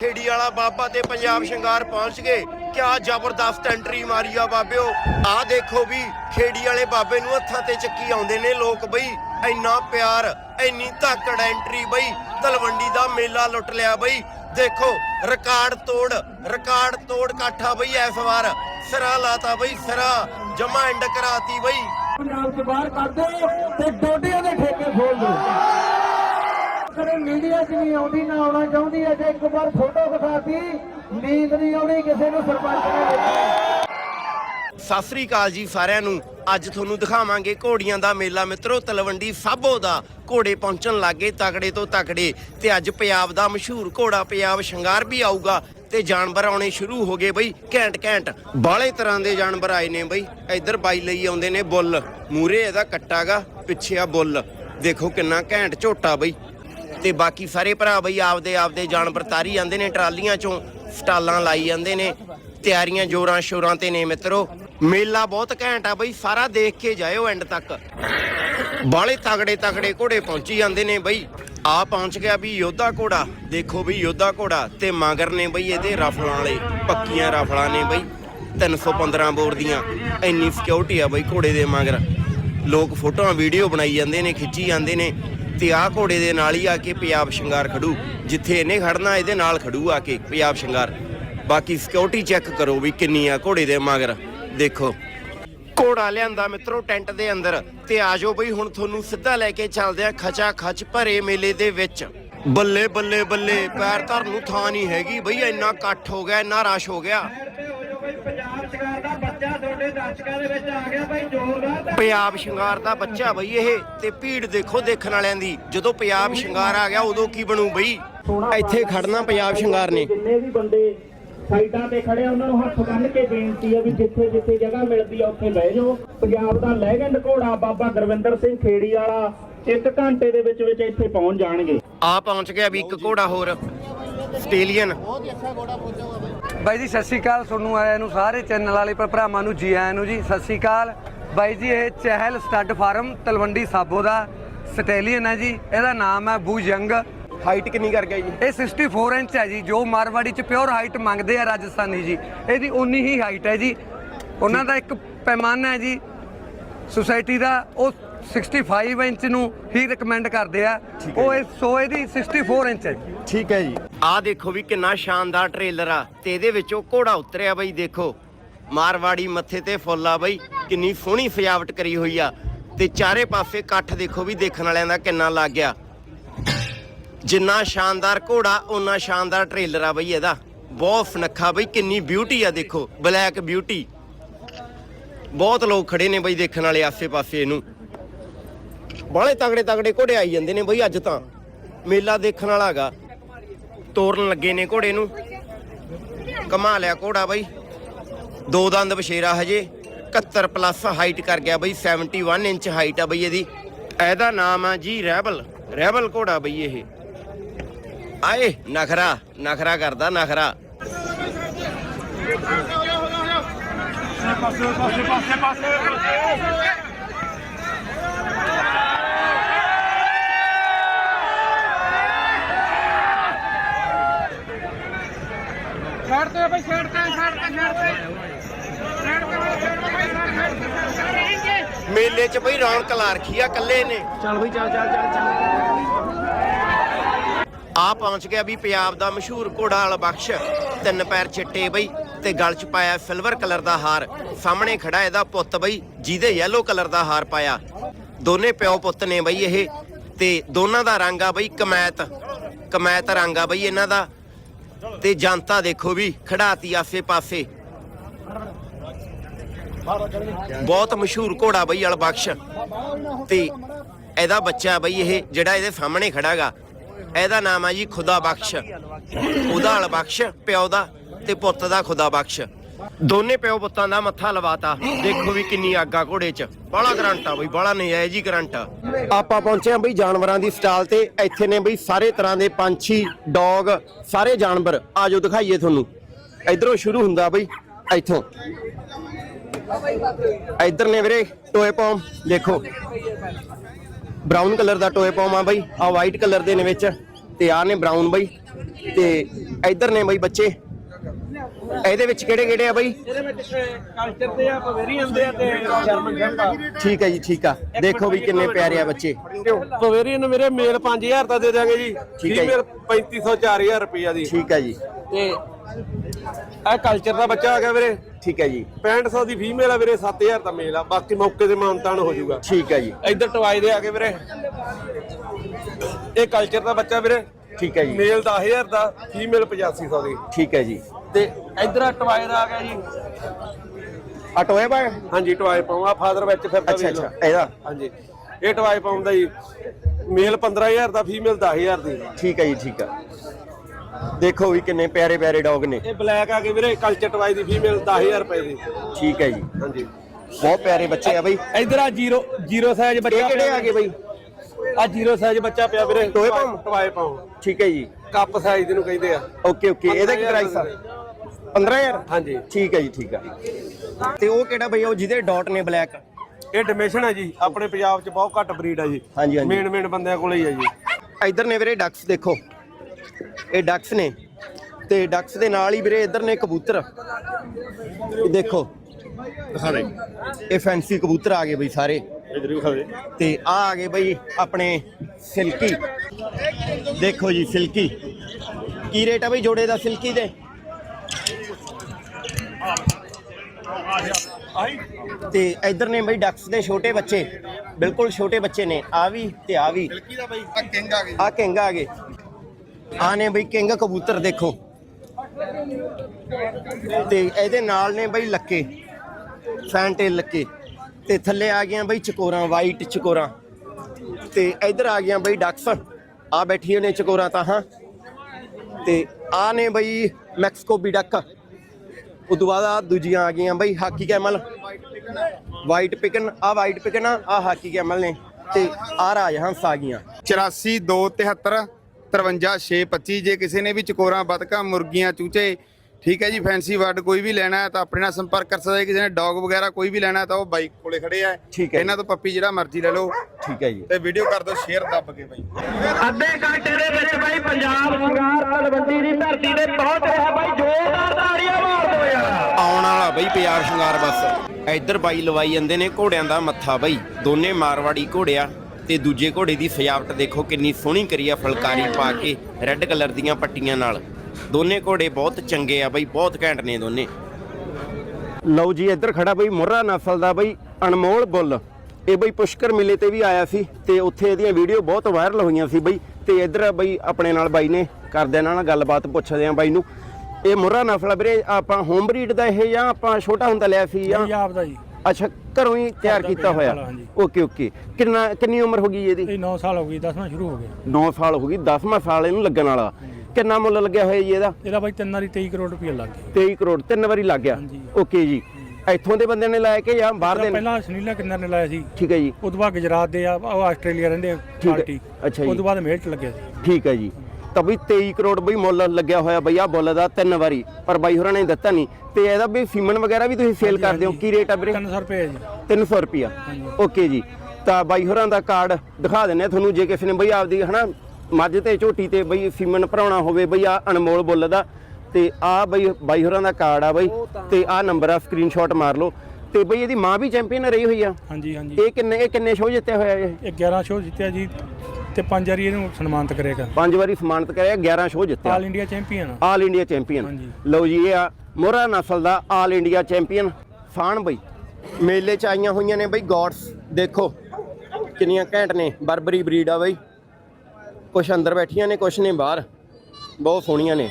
ਖੇੜੀ ਵਾਲਾ ਬਾਬਾ ਤੇ ਪੰਜਾਬ ਸ਼ਿੰਗਾਰ ਪਹੁੰਚ ਗਏ। ਕਿਆ ਜ਼ਬਰਦਸਤ ਐਂਟਰੀ ਮਾਰੀ ਆ ਬਾਬਿਓ। ਆਹ ਦੇਖੋ ਵੀ ਖੇੜੀ ਵਾਲੇ ਬਾਬੇ ਨੂੰ ਹੱਥਾਂ ਤੇ ਚੱਕੀ ਆਉਂਦੇ ਨੇ ਲੋਕ ਬਈ। ਇੰਨਾ ਪਿਆਰ, ਇੰਨੀ ਧਾਕੜ ਐਂਟਰੀ ਬਈ। ਤਲਵੰਡੀ ਦਾ ਮੇਲਾ ਲੁੱਟ ਲਿਆ ਬਈ। ਦੇਖੋ, ਰਿਕਾਰਡ ਤੋੜ ਰਿਕਾਰਡ ਤੋੜ ਕਾਠਾ ਬਈ ਇਸ ਵਾਰ ਸਿਰਾ ਲਾਤਾ ਬਈ, ਸਿਰਾ। ਜਮਾ ਐਂਡ ਕਰਾਤੀ ਬਈ। ਪੰਜਾਬ ਤੋਂ ਬਾਹਰ ਕਰ ਦਿਓ ਤੇ ਡੋਡਿਆਂ ਦੇ ਠੇਕੇ ਖੋਲ ਦਿਓ। ਮੀਡੀਆ 'ਚ ਨਹੀਂ ਆਉਂਦੀ, ਨਾ ਆਉਣਾ ਚਾਹੁੰਦੀ ਹੈ ਇੱਕ ਵਾਰ ਫੋਟੋ ਦਿਖਾਤੀ ਨੀਂਦ ਨਹੀਂ ਆਉਣੀ ਕਿਸੇ ਨੂੰ ਸਰਪੰਚ ਨੇ। ਦੇਖਿਆ ਸਤਿ ਸ੍ਰੀ ਅਕਾਲ ਜੀ ਸਾਰਿਆਂ ਨੂੰ। ਅੱਜ ਤੁਹਾਨੂੰ ਦਿਖਾਵਾਂਗੇ ਘੋੜੀਆਂ ਦਾ ਮੇਲਾ ਮਿੱਤਰੋ, ਤਲਵੰਡੀ ਸਾਬੋ ਦਾ। ਘੋੜੇ ਪਹੁੰਚਣ ਲੱਗੇ ਤਕੜੇ ਤੋਂ ਤਕੜੇ। ਤੇ ਅੱਜ ਪੰਜਾਬ ਦਾ ਮਸ਼ਹੂਰ ਘੋੜਾ ਪੰਜਾਬ ਸ਼ਿੰਗਾਰ ਵੀ ਆਊਗਾ। ਤੇ ਜਾਨਵਰ ਆਉਣੇ ਸ਼ੁਰੂ ਹੋ ਗਏ ਬਈ, ਘੈਂਟ ਘੈਂਟ। ਬਾਲੇ ਤਰ੍ਹਾਂ ਦੇ ਜਾਨਵਰ ਆਏ ਨੇ ਬਈ। ਇੱਧਰ ਬਾਈ ਲਈ ਆਉਂਦੇ ਨੇ ਬੁੱਲ। ਮੂਰੇ ਇਹਦਾ ਕੱਟਾਗਾ, ਪਿੱਛੇ ਆ ਬੁੱਲ। ਦੇਖੋ ਕਿੰਨਾ ਘੈਂਟ ਝੋਟਾ ਬਈ। ਤੇ ਬਾਕੀ ਸਾਰੇ ਭਰਾ ਬਈ ਆਪਦੇ ਆਪਦੇ ਜਾਨਵਰ ਤਾਰੀ ਜਾਂਦੇ ਨੇ, ਟਰਾਲੀਆਂ ਚੋਂ ਸਟਾਲਾਂ ਲਾਈ ਜਾਂਦੇ ਨੇ, ਤਿਆਰੀਆਂ ਜੋਰਾਂ ਸ਼ੋਰਾਂ ਤੇ ਨੇ ਮਿੱਤਰੋ। ਮੇਲਾ ਬਹੁਤ ਘੈਂਟ ਆ ਬਈ, ਸਾਰਾ ਦੇਖ ਕੇ ਜਾਇਓ ਐਂਡ ਤੱਕ। ਬਾਲੇ ਤਗੜੇ ਤਗੜੇ ਘੋੜੇ ਪਹੁੰਚੀ ਜਾਂਦੇ ਨੇ ਬਈ। ਆ ਪਹੁੰਚ ਗਿਆ ਵੀ ਯੋਧਾ ਘੋੜਾ। ਦੇਖੋ ਵੀ ਯੋਧਾ ਘੋੜਾ ਤੇ ਮਗਰ ਨੇ ਬਈ ਇਹਦੇ ਰਫਲਾਂ ਵਾਲੇ, ਪੱਕੀਆਂ ਰਫਲਾਂ ਨੇ ਬਈ। 315 ਬੋਰ ਦੀਆਂ। ਇੰਨੀ ਸਿਕਿਉਰਿਟੀ ਆ ਬਈ ਘੋੜੇ ਦੇ ਮਗਰ। ਲੋਕ ਫੋਟੋਆਂ, ਵੀਡੀਓ ਬਣਾਈ ਜਾਂਦੇ ਨੇ, ਖਿੱਚੀ ਜਾਂਦੇ ਨੇ। ਤੇ ਆਹ ਘੋੜੇ ਦੇ ਨਾਲ ਹੀ ਆ ਕੇ ਪੰਜਾਬ ਸ਼ਿੰਗਾਰ ਖੜੂ, ਜਿੱਥੇ ਇਹਨੇ ਖੜਨਾ, ਇਹਦੇ ਨਾਲ ਖੜੂ ਆ ਕੇ ਪੰਜਾਬ ਸ਼ਿੰਗਾਰ। ਬਾਕੀ ਸਿਕਿਉਰਿਟੀ ਚੈੱਕ ਕਰੋ ਵੀ ਕਿੰਨੀ ਆ ਘੋੜੇ ਦੇ ਮਗਰ, ਦੇਖੋ। ਘੋੜਾ ਲਿਆਂਦਾ ਮਿੱਤਰੋ ਟੈਂਟ ਦੇ ਅੰਦਰ, ਤੇ ਆਜੋ ਬਈ, ਹੁਣ ਤੁਹਾਨੂੰ ਸਿੱਧਾ ਲੈ ਕੇ ਚੱਲਦੇ ਆ ਖਚਾ ਖਚ ਭਰੇ ਮੇਲੇ ਦੇ ਵਿੱਚ। ਬੱਲੇ ਬੱਲੇ ਬੱਲੇ, ਪੈਰ ਧਰਨ ਨੂੰ ਥਾਂ ਨਹੀਂ ਹੈਗੀ ਬਈ, ਇੰਨਾ ਇਕੱਠ ਹੋ ਗਿਆ, ਇੰਨਾ ਰਸ਼ ਹੋ ਗਿਆ। ਪੰਜਾਬ ਸਰਕਾਰ ਦਾ ਬੱਚਾ ਪੰਜਾਬ ਸ਼ਿੰਗਾਰ ਦਾ ਬੱਚਾ ਬਈ ਇਹ ਤੇ ਭੀੜ ਦੇਖੋ ਦੇਖਣ ਵਾਲਿਆਂ ਦੀ। ਜਦੋਂ ਪੰਜਾਬ ਸ਼ਿੰਗਾਰ ਆ ਗਿਆ ਉਦੋਂ ਕੀ ਬਣੂ ਬਈ? ਇੱਥੇ ਖੜਨਾ ਪੰਜਾਬ ਸ਼ਿੰਗਾਰ ਨੇ। ਜਿੰਨੇ ਵੀ ਬੰਦੇ ਸਾਈਡਾਂ ਤੇ ਖੜੇ ਆ ਉਹਨਾਂ ਨੂੰ ਹੱਥ ਬੰਨ ਕੇ ਬੇਨਤੀ ਆ ਵੀ ਜਿੱਥੇ ਜਿੱਥੇ ਜਗ੍ਹਾ ਮਿਲਦੀ ਆ ਉੱਥੇ ਬਹਿ ਜਾਓ। ਪੰਜਾਬ ਦਾ ਲੈਜੈਂਡ ਘੋੜਾ ਬਾਬਾ ਗੁਰਵਿੰਦਰ ਸਿੰਘ ਖੇੜੀ ਵਾਲਾ ਇੱਕ ਘੰਟੇ ਦੇ ਵਿੱਚ ਵਿੱਚ ਇੱਥੇ ਪਹੁੰਚ ਜਾਣਗੇ। ਆ ਪਹੁੰਚ ਗਿਆ ਵੀ ਇੱਕ ਘੋੜਾ ਹੋਰ ਆਸਟ੍ਰੇਲੀਅਨ ਬਾਈ ਜੀ ਸਤਿ ਸ਼੍ਰੀ ਅਕਾਲ। ਤੁਹਾਨੂੰ ਆਇਆਂ ਨੂੰ ਸਾਰੇ ਚੈਨਲ ਵਾਲੇ ਭਰਾ- ਭਰਾਵਾਂ ਨੂੰ ਜੀ ਆਇਆਂ ਨੂੰ ਜੀ। ਸਤਿ ਸ਼੍ਰੀ ਅਕਾਲ। ਬਾਈ ਜੀ ਇਹ ਚਹਿਲ ਸਟੱਡ ਫਾਰਮ ਤਲਵੰਡੀ ਸਾਬੋ ਦਾ ਸਟੇਲੀਅਨ ਹੈ ਜੀ। ਇਹਦਾ ਨਾਮ ਹੈ ਬੂਜੰਗ ਹਾਈਟ ਕਿੰਨੀ ਕਰ ਗਿਆ ਜੀ? ਇਹ 64 ਇੰਚ ਹੈ ਜੀ ਜੋ ਮਾਰਵਾੜੀ ਚ ਪਿਓਰ ਹਾਈਟ ਮੰਗਦੇ ਆ ਰਾਜਸਥਾਨੀ ਜੀ। ਇਹਦੀ ਉਨੀ ਹੀ ਹਾਈਟ ਹੈ ਜੀ। ਉਹਨਾਂ ਦਾ ਇੱਕ ਪੈਮਾਨਾ ਹੈ ਜੀ ਸੁਸਾਇਟੀ ਦਾ ਉਹ 65 ਇੰਚ ਨੂੰ ਹੀ ਰეკਮੈਂਡ ਕਰਦੇ ਆ। ਉਹ ਇਹ ਸੋ ਇਹਦੀ 64 ਇੰਚ ਹੈ ਠੀਕ ਹੈ ਜੀ। ਆ ਦੇਖੋ ਵੀ ਕਿੰਨਾ ਸ਼ਾਨਦਾਰ ਟ੍ਰੇਲਰ ਆ ਤੇ ਇਹਦੇ ਵਿੱਚੋਂ ਘੋੜਾ ਉਤਰਿਆ ਬਈ ਦੇਖੋ। ਮਾਰਵਾੜੀ ਮੱਥੇ ਤੇ ਫੁੱਲ ਆ ਬਈ ਕਿੰਨੀ ਸੋਹਣੀ ਸਜਾਵਟ ਕਰੀ ਹੋਈ ਆ। ਤੇ ਚਾਰੇ ਪਾਸੇ ਇਕੱਠ ਦੇਖੋ ਵੀ ਦੇਖਣ ਵਾਲਿਆਂ ਦਾ ਕਿੰਨਾ ਲੱਗ ਗਿਆ। ਜਿੰਨਾ ਸ਼ਾਨਦਾਰ ਘੋੜਾ ਓਨਾ ਸ਼ਾਨਦਾਰ ਟ੍ਰੇਲਰ ਆ ਬਈ ਇਹਦਾ। ਬਹੁਤ ਫਨੱਖਾ ਬਈ ਕਿੰਨੀ ਬਿਊਟੀ ਆ ਦੇਖੋ। ਬਲੈਕ ਬਿਊਟੀ ਬਹੁਤ ਲੋਕ ਖੜੇ ਨੇ ਬਈ ਦੇਖਣ ਵਾਲੇ ਆਸੇ-ਪਾਸੇ ਇਹਨੂੰ। ਬਾਹਲੇ ਤਗੜੇ ਤਗੜੇ ਘੋੜੇ ਆਈ ਜਾਂਦੇ ਨੇ ਬਈ ਅੱਜ ਤਾਂ। ਮੇਲਾ ਦੇਖਣ ਵਾਲਾ ਤੋਰਨ ਲੱਗੇ ਨੇ ਘੋੜੇ ਨੂੰ। ਕਮਾ ਲਿਆ ਘੋੜਾ ਬਈ। ਦੋ ਦੰਦ ਬਸ਼ੇਰਾ ਹਜੇ। 71 ਪਲੱਸ ਹਾਈਟ ਕਰ ਗਿਆ ਬਈ 71 ਇੰਚ ਹਾਈਟ ਆ ਬਈ ਇਹਦੀ। ਇਹਦਾ ਨਾਮ ਆ ਜੀ ਰੈਬਲ ਰੈਬਲ ਘੋੜਾ ਬਈ ਇਹ। ਆਏ, ਨਖਰਾ ਨਖਰਾ ਕਰਦਾ, ਨਖਰਾ। ਛੱਡਦੇ ਬਈ ਛੱਡਦੇ ਛੱਡਦੇ ਛੱਡਦੇ ਮੇਲੇ 'ਚ ਬਈ ਰੌਣਕ ਲਾ ਰੱਖੀ ਆ ਕੱਲੇ ਨੇ। ਚੱਲ ਬਈ ਚੱਲ ਚੱਲ ਚੱਲ ਚੱਲ। ਆ ਪਹੁੰਚ ਗਿਆ ਵੀ ਪੰਜਾਬ ਦਾ ਮਸ਼ਹੂਰ ਘੋੜਾ ਵਾਲਾ ਬਖਸ਼। ਤਿੰਨ ਪੈਰ ਚਿੱਟੇ ਬਈ ਤੇ ਗਲ 'ਚ ਪਾਇਆ ਸਿਲਵਰ ਕਲਰ ਦਾ ਹਾਰ। ਸਾਹਮਣੇ ਖੜਾ ਇਹਦਾ ਪੁੱਤ ਬਈ ਜਿਹਦੇ ਯੈਲੋ ਕਲਰ ਦਾ ਹਾਰ ਪਾਇਆ। ਦੋਨੇ ਪਿਓ ਪੁੱਤ ਨੇ ਬਈ ਇਹ ਤੇ ਦੋਨਾਂ ਦਾ ਰੰਗ ਆ ਬਈ ਕਮੈਤ। ਕਮੈਤ ਰੰਗ ਆ ਬਈ ਇਹਨਾਂ ਦਾ। ਤੇ ਜਨਤਾ ਦੇਖੋ ਵੀ ਖੜਾਤੀ ਆਸੇ ਪਾਸੇ। ਬਹੁਤ ਮਸ਼ਹੂਰ ਘੋੜਾ ਬਈ ਅਲਬਖਸ਼ ਤੇ ਇਹਦਾ ਬੱਚਾ ਬਈ ਇਹ ਜਿਹੜਾ ਇਹਦੇ ਸਾਹਮਣੇ ਖੜਾਗਾ, ਇਹਦਾ ਨਾਮ ਆ ਜੀ ਖੁਦਾ ਬਖਸ਼। ਉਹਦਾ ਅਲਬਖਸ਼ ਪਿਓ ਦਾ ਤੇ ਪੁੱਤ ਦਾ ਖੁਦਾ ਬਖਸ਼। ਦੋਨੇ ਪਿਓ ਪੁੱਤਾਂ ਦਾ ਮੱਥਾ ਲਵਾਤਾ। ਦੇਖੋ ਵੀ ਕਿੰਨੀ ਆਗਾ ਘੋੜੇ 'ਚ। ਬੜਾ ਕਰੰਟ ਆ ਬਈ ਬੜਾ ਨਜਾਇਜ਼ ਹੀ ਕਰੰਟ ਆ। ਆਪਾਂ ਪਹੁੰਚੇ ਆ ਬਈ ਜਾਨਵਰਾਂ ਦੀ ਸਟਾਲ ਤੇ। ਇੱਥੇ ਨੇ ਬਈ ਸਾਰੇ ਤਰ੍ਹਾਂ ਦੇ ਪੰਛੀ, ਡੌਗ, ਸਾਰੇ ਜਾਨਵਰ। ਆਜੋ ਦਿਖਾਈਏ ਤੁਹਾਨੂੰ। ਇਧਰੋਂ ਸ਼ੁਰੂ ਹੁੰਦਾ ਬਈ, ਇੱਥੋਂ। ਇੱਧਰ ਨੇ ਵੀਰੇ, ਟੋਏ ਪੌਮ ਦੇਖੋ। ਬ੍ਰਾਊਨ ਕਲਰ ਦਾ ਟੋਏ ਪੌਮ ਆ ਬਈ। ਆ ਵਾਈਟ ਕਲਰ ਦੇ ਨੇ ਵਿੱਚ। ਤੇ ਆ ਨੇ ਬ੍ਰਾਊਨ ਬਈ। ਤੇ ਇੱਧਰ ਨੇ ਬਈ ਬੱਚੇ। ਇਹਦੇ ਵਿੱਚ ਕਿਹੜੇ ਕਿਹੜੇ ਆ ਬਈ? ਇਹਦੇ ਵਿੱਚ ਕਲਚਰ ਦੇ ਆ ਪਵੇਰੀਅਨ ਦੇ ਆ ਤੇ ਜਰਮਨ ਜੰਪਾ ਠੀਕ ਹੈ ਜੀ ਠੀਕ ਆ। ਦੇਖੋ ਵੀ ਕਿੰਨੇ ਪਿਆਰੇ ਆ ਬੱਚੇ। ਪਵੇਰੀਅਨ ਮੇਰੇ ਮੇਲ 5000 ਦਾ ਦੇ ਦਾਂਗੇ ਜੀ। ਠੀਕ ਹੈ ਜੀ। ਫੀਮੇਲ 3500 4000 ਰੁਪਈਆ ਦੀ। ਠੀਕ ਹੈ ਜੀ। ਤੇ ਇਹ ਕਲਚਰ ਦਾ ਬੱਚਾ ਆ ਗਿਆ ਵੀਰੇ। ਠੀਕ ਹੈ ਜੀ। 6500 ਦੀ ਫੀਮੇਲ ਆ ਵੀਰੇ 7000 ਦਾ ਮੇਲ ਆ। ਬਾਕੀ ਮੌਕੇ ਤੇ ਮਾਨਤਾਨ ਹੋ ਜਾਊਗਾ। ਠੀਕ ਹੈ ਜੀ। ਇੱਧਰ ਟਵਾਈ ਦੇ ਆ ਗਏ ਵੀਰੇ। ਇਹ ਕਲਚਰ ਦਾ ਬੱਚਾ ਵੀਰੇ। ਠੀਕ ਹੈ ਜੀ। ਮੇਲ 10000 ਦਾ ਫੀਮੇਲ 8500 ਦੀ। ਠੀਕ ਹੈ ਜੀ। ਤੇ ਇੱਧਰ ਦਾ ਆ ਗਿਆ ਜੀ। ਆ ਟੋਏ ਬਾ ਹਾਂਜੀ ਟਵਾਈ ਪਾਉਂਦਾ ਫਾਦਰ ਵਿੱਚ ਫਿਰਦਾ ਅੱਛਾ। ਅੱਛਾ ਇਹਦਾ? ਹਾਂਜੀ। ਇਹ ਟਵਾਈ ਪਾਉਂਦਾ ਜੀ ਮੇਲ 15000 ਦਾ ਫੀਮੇਲ 10000 ਦੀ। ਠੀਕ ਹੈ ਜੀ ਠੀਕ ਆ ਦੇਖੋ ਵੀ ਕਿੰਨੇ ਪਿਆਰੇ ਪਿਆਰੇ ਡੌਗ ਨੇ। ਇਹ ਬਲੈਕ ਆ ਕੇ ਵੀਰੇ ਕਲਚਰ ਟਵਾਈ ਦੀ ਫੀਮੇਲ 10000 ਰੁਪਏ ਦੀ। ਠੀਕ ਹੈ ਜੀ। ਹਾਂਜੀ। ਬਹੁਤ ਪਿਆਰੇ ਬੱਚੇ ਆ ਬਈ। ਇੱਧਰ ਆ ਜ਼ੀਰੋ ਜ਼ੀਰੋ ਸਾਈਜ਼ ਬੱਚਾ ਇਹ ਕਿਹੜੇ ਆ ਗਏ ਬਈ? ਆ ਜ਼ੀਰੋ ਸਾਈਜ਼ ਬੱਚਾ ਪਿਆ ਵੀਰੇ। ਟੋਏ ਪਾਉਂ? ਟਵਾਈ ਪਾਉਂ। ਠੀਕ ਹੈ ਜੀ। ਕੱਪ ਸਾਈਜ਼ ਜਿਹਨੂੰ ਕਹਿੰਦੇ ਆ। Okay okay. ਇਹਦਾ ਕੀ ਪ੍ਰਾਈਸ ਆ? 15000 ਹਾਂਜੀ। ਠੀਕ ਹੈ ਜੀ ਠੀਕ ਆ ਤੇ ਉਹ ਕਿਹੜਾ ਬਈ ਉਹ ਜਿਹਦੇ ਡਾਟ ਨੇ ਬਲੈਕ ਇਹ ਡਿਮੇਸ਼ਨ ਹੈ ਜੀ। ਆਪਣੇ ਪੰਜਾਬ 'ਚ ਬਹੁਤ ਘੱਟ ਬਰੀਡ ਹੈ ਜੀ। ਹਾਂਜੀ, ਹਾਂਜੀ। ਮੇਨ ਮੇਨ ਬੰਦਿਆਂ ਕੋਲੇ ਹੀ ਹੈ ਜੀ। ਇੱਧਰ ਨੇ ਵੀਰੇ ਡਕਸ ਦੇਖੋ। ਇਹ ਡਕਸ ਨੇ। ਤੇ ਡਕਸ ਦੇ ਨਾਲ ਹੀ ਵੀਰੇ ਇੱਧਰ ਨੇ ਕਬੂਤਰ। ਇਹ ਦੇਖੋ। ਦਿਖਾਵੇ। ਇਹ ਫੈਂਸੀ ਕਬੂਤਰ ਆ ਗਏ ਬਈ ਸਾਰੇ। ਇਧਰ ਤੇ ਆ ਆ ਗਏ ਬਈ ਆਪਣੇ ਸਿਲਕੀ। ਦੇਖੋ ਜੀ ਸਿਲਕੀ। ਕੀ ਰੇਟ ਆ ਬਈ ਜੋੜੇ ਦਾ ਸਿਲਕੀ ਦੇ? ਤੇ ਇੱਧਰ ਨੇ ਬਈ ਡਕਸ ਦੇ ਛੋਟੇ ਬੱਚੇ ਬਿਲਕੁਲ ਛੋਟੇ ਬੱਚੇ ਨੇ ਆ ਵੀ ਤੇ ਆ ਵੀ। ਆ ਕਿੰਗ ਆ ਗਈ। ਆ ਕਿੰਗ ਆ ਗਏ। ਆ ਨੇ ਬਈ ਕਿੰਗ ਕਬੂਤਰ ਦੇਖੋ। ਤੇ ਇਹਦੇ ਨਾਲ ਨੇ ਬਈ ਲੱਕੇ ਫੈਂਟੇਲ ਲੱਕੇ। ਤੇ ਥੱਲੇ ਆ ਗਈਆਂ ਬਈ ਚਕੋਰਾਂ ਵਾਈਟ ਚਕੋਰਾਂ। ਤੇ ਇੱਧਰ ਆ ਗਈਆਂ ਬਈ ਡਕਸ। ਆ ਬੈਠੀਆਂ ਨੇ ਚਕੋਰਾਂ ਤਾਂ ਹਾਂ। ਤੇ ਆ ਨੇ ਬਈ ਮੈਕਸੀਕੋ ਬੀ ਉਦੋਂ ਬਾਅਦ ਆ ਦੂਜੀਆਂ ਆ ਗਈਆਂ ਬਈ ਹਾਕੀ ਕੈਮਲ। ਵਾਈਟ ਪਿਕਨ ਆ ਵਾਈਟ ਪਿਕਨ ਆ ਹਾਕੀ ਕੈਮਲ ਨੇ ਤੇ ਆ ਰਾਜ ਹੰਸ ਆ ਗਈਆਂ। 84 273 53 625 ਜੇ ਕਿਸੇ ਨੇ ਵੀ ਚਕੋਰਾਂ ਬਤਕਾਂ ਮੁਰਗੀਆਂ ਚੂਚੇ ਠੀਕ ਹੈ ਜੀ ਫੈਂਸੀ ਵਰਡ ਕੋਈ ਵੀ ਲੈਣਾ ਹੈ ਤਾਂ ਆਪਣੇ ਨਾਲ ਸੰਪਰਕ ਕਰ ਸਕਦਾ ਹੈ। ਕਿਸੇ ਨੇ ਡੌਗ ਵਗੈਰਾ ਕੋਈ ਵੀ ਲੈਣਾ ਹੈ ਤਾਂ ਉਹ ਬਾਈਕ ਕੋਲੇ ਖੜੇ ਆ। ਠੀਕ ਹੈ। ਇਹਨਾਂ ਤੋਂ ਪੱਪੀ ਜਿਹੜਾ ਮਰਜ਼ੀ ਲੈ ਲਓ। ਠੀਕ ਹੈ ਜੀ। ਤੇ ਵੀਡੀਓ ਕਰ ਦਿਓ ਸ਼ੇਅਰ ਦੱਬ ਕੇ ਬਾਈ। ਅੱਧੇ ਘੰਟੇ ਦੇ ਵਿੱਚ ਬਾਈ ਪੰਜਾਬ ਸ਼ਿੰਗਾਰ ਤਲਵੰਡੀ ਦੀ ਧਰਤੀ ਤੇ ਪਹੁੰਚ ਰਿਹਾ ਬਾਈ ਜ਼ੋਰਦਾਰ ਤਾੜੀਆਂ ਮਾਰ ਦਿਓ ਯਾਰ ਆਉਣ ਵਾਲਾ ਬਈ ਪਿਆਰ ਸ਼ਿੰਗਾਰ ਬਸ। ਇੱਧਰ ਬਾਈ ਲਵਾਈ ਜਾਂਦੇ ਨੇ ਘੋੜਿਆਂ ਦਾ ਮੱਥਾ ਬਈ। ਦੋਨੇ ਮਾਰਵਾੜੀ ਘੋੜਿਆ ਤੇ ਦੂਜੇ ਘੋੜੇ ਦੀ ਸਜਾਵਟ ਦੇਖੋ ਕਿੰਨੀ ਸੋਹਣੀ ਕਰੀ ਆ ਫਲਕਾਰੀ ਪਾ ਕੇ ਰੈੱਡ ਕਲਰ ਦੀਆਂ ਪੱਟੀਆਂ ਨਾਲ। ਦੋਨੇ ਘੋੜੇ ਬਹੁਤ ਚੰਗੇ ਆ ਬਈ, ਬਹੁਤ ਘੈਂਟ ਨੇ ਦੋਨੇ। ਲਓ ਜੀ, ਇੱਧਰ ਖੜਾ ਬਈ ਮੁਰਰਾ ਨਸਲ ਦਾ ਬਈ ਅਨਮੋਲ ਬੁੱਲ। ਇਹ ਬਈ ਪੁਸ਼ਕਰ ਮੇਲੇ ਤੇ ਵੀ ਆਇਆ ਸੀ ਤੇ ਉੱਥੇ ਇਹਦੀਆਂ ਵੀਡੀਓ ਬਹੁਤ ਵਾਇਰਲ ਹੋਈਆਂ ਸੀ ਬਈ। ਤੇ ਇੱਧਰ ਬਈ ਆਪਣੇ ਨਾਲ ਬਾਈ ਨੇ ਕਰਦੇ ਨਾਲ ਗੱਲਬਾਤ ਪੁੱਛਦੇ ਆ ਬਾਈ ਨੂੰ। ਇਹ ਮੁਰਰਾ ਨਸਲ ਆ ਵੀਰੇ ਆਪਾਂ ਹੋਮ ਬਰੀਡ ਦਾ ਇਹ ਜਾਂ ਆਪਾਂ ਛੋਟਾ ਹੁੰਦਾ ਲਿਆ ਸੀ ਜਾਂ? ਪੰਜਾਬ ਦਾ ਜੀ। ਅੱਛਾ ਘਰੋਂ ਹੀ ਤਿਆਰ ਕੀਤਾ ਹੋਇਆ? ਹਾਂਜੀ। Okay okay. ਕਿੰਨਾ ਕਿੰਨੀ ਉਮਰ ਹੋ ਗਈ ਇਹਦੀ? ਇਹ 9 ਸਾਲ ਹੋ ਗਈ 10ਵਾਂ ਸ਼ੁਰੂ ਹੋ ਗਿਆ। 9 ਸਾਲ ਹੋ ਗਈ 10ਵਾਂ ਸਾਲ ਇਹਨੂੰ ਲੱਗਣ ਵਾਲਾ। ਕਿੰਨਾ ਮੁੱਲ ਲੱਗਿਆ ਹੋਇਆ ਜੀ ਇਹਦਾ? ਇਹਦਾ ਬਾਈ ਤਿੰਨ ਵਾਰੀ 23 ਕਰੋੜ ਰੁਪਏ ਲੱਗ ਗਏ 23 ਕਰੋੜ ਤਿੰਨ ਵਾਰੀ ਲੱਗ ਗਿਆ। ਹਾਂਜੀ। ਓਕੇ ਜੀ। ਇੱਥੋਂ ਦੇ ਬੰਦੇ ਨੇ ਲਾਇਆ ਕਿ ਜਾਂ ਬਾਹਰ ਦੇ ਨੇ? ਪਹਿਲਾਂ ਸੁਨੀਲਾ ਕਿੰਨਰ ਨੇ ਲਾਇਆ ਸੀ। ਠੀਕ ਹੈ ਜੀ। ਤੋਂ ਬਾਅਦ ਗੁਜਰਾਤ ਦੇ ਆ ਉਹ ਆਸਟ੍ਰੇਲੀਆ ਰਹਿੰਦੇ ਆ ਹੈ। ਪਾਰਟੀ। ਅੱਛਾ ਜੀ। ਤੋਂ ਬਾਅਦ ਮੇਲ ਚ ਲੱਗਿਆ ਸੀ। ਠੀਕ ਹੈ ਜੀ। ਤਾਂ ਬਈ 23 ਕਰੋੜ ਬਈ ਮੁੱਲ ਲੱਗਿਆ ਹੋਇਆ ਬਈ ਆ ਬੁੱਲ ਦਾ ਤਿੰਨ ਵਾਰੀ। ਪਰ ਬਾਈ ਹੋਰਾਂ ਨੇ ਦਿੱਤਾ ਨਹੀਂ। ਤੇ ਇਹਦਾ ਵੀ ਸੀਮਨ ਵਗੈਰਾ ਵੀ ਤੁਸੀਂ ਸੇਲ ਕਰਦੇ ਹੋ? ਕੀ ਰੇਟ ਆ ਵੀਰੇ? 300 ਰੁਪਏ ਜੀ। 300 ਰੁਪਿਆ ਓਕੇ ਜੀ। ਤਾਂ ਬਾਈ ਹੋਰਾਂ ਦਾ ਕਾਰਡ ਦਿਖਾ ਦਿੰਨੇ ਆ ਤੁਹਾਨੂੰ ਜੇ ਕਿਸੇ ਨੇ ਬਈ ਆਪਦੀ ਹਨਾ ਮੱਝ ਤੇ ਝੋਟੀ ਤੇ ਬਈ ਸੀਮਨ ਭਰਾਉਣਾ ਹੋਵੇ ਬਈ ਆ ਅਨਮੋਲ ਬੁੱਲ ਦਾ। ਤੇ ਆ ਬਈ ਬਾਈ ਹੋਰਾਂ ਦਾ ਕਾਰਡ ਆ ਬਈ। ਤੇ ਆ ਨੰਬਰ ਆ ਸਕਰੀਨਸ਼ਾਟ ਮਾਰ ਲਓ। ਤੇ ਬਈ ਇਹਦੀ ਮਾਂ ਵੀ ਚੈਂਪੀਅਨ ਰਹੀ ਹੋਈ ਆ? ਹਾਂਜੀ ਹਾਂਜੀ। ਇਹ ਕਿੰਨੇ ਇਹ ਕਿੰਨੇ ਸ਼ੋਅ ਜਿੱਤੇ ਹੋਇਆ ਇਹ? ਇਹ 11 ਸ਼ੋਅ ਜਿੱਤਿਆ ਜੀ। ਤੇ ਪੰਜ ਵਾਰੀ ਇਹਨੂੰ ਸਨਮਾਨਿਤ ਕਰੇਗਾ। ਪੰਜ ਵਾਰੀ ਸਨਮਾਨਿਤ ਕਰਿਆ 11 ਸ਼ੋਅ ਜਿੱਤਿਆ। All India champion all India champion ਹਾਂਜੀ। ਲਓ ਜੀ ਇਹ ਆ ਮੋਹਰਾ ਨਸਲ ਦਾ ਆਲ ਇੰਡੀਆ ਚੈਂਪੀਅਨ ਫਾਨ ਬਈ ਮੇਲੇ ਚ ਆਈਆਂ ਹੋਈਆਂ ਨੇ ਬਈ ਗੋਡਸ। ਦੇਖੋ ਕਿੰਨੀਆਂ ਘੈਂਟ ਨੇ ਬਰਬਰੀ ਬਰੀਡ ਆ ਬਈ। ਕੁਛ ਅੰਦਰ ਬੈਠੀਆਂ ਨੇ ਕੁਛ ਨੇ ਬਾਹਰ। ਬਹੁਤ ਸੋਹਣੀਆਂ ਨੇ।